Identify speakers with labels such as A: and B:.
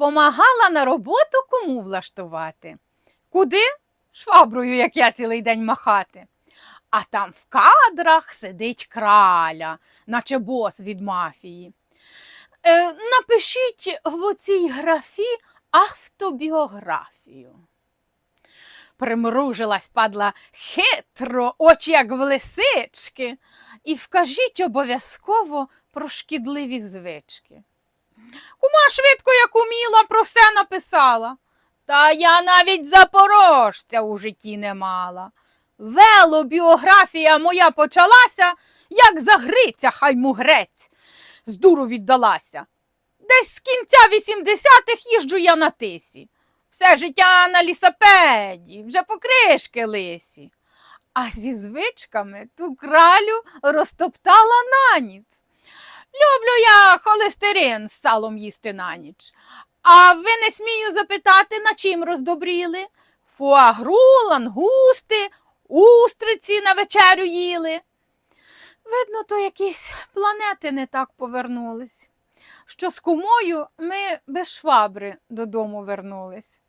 A: помагала на роботу кому влаштувати. Куди? Шваброю, як я цілий день махати. А там в кадрах сидить краля, наче бос від мафії. Е, напишіть в оцій графі автобіографію. Примружилась падла хитро, очі як в лисички, і вкажіть обов'язково про шкідливі звички. Кума швидко, як уміла, про все написала. Та я навіть запорожця у житті не мала. Велобіографія моя почалася, як загриця, хай мугрець. З дуру віддалася. Десь з кінця 80-х їжджу я на тисі. Все життя на лісопеді, вже покришки лисі. А зі звичками ту кралю розтоптала на ніц. Люблю я холестерин з салом їсти на ніч. А ви не смію запитати, на чим роздобріли? Фуагру, лангусти, устриці на вечерю їли. Видно, то якісь планети не так повернулись, що з кумою ми без швабри додому вернулись.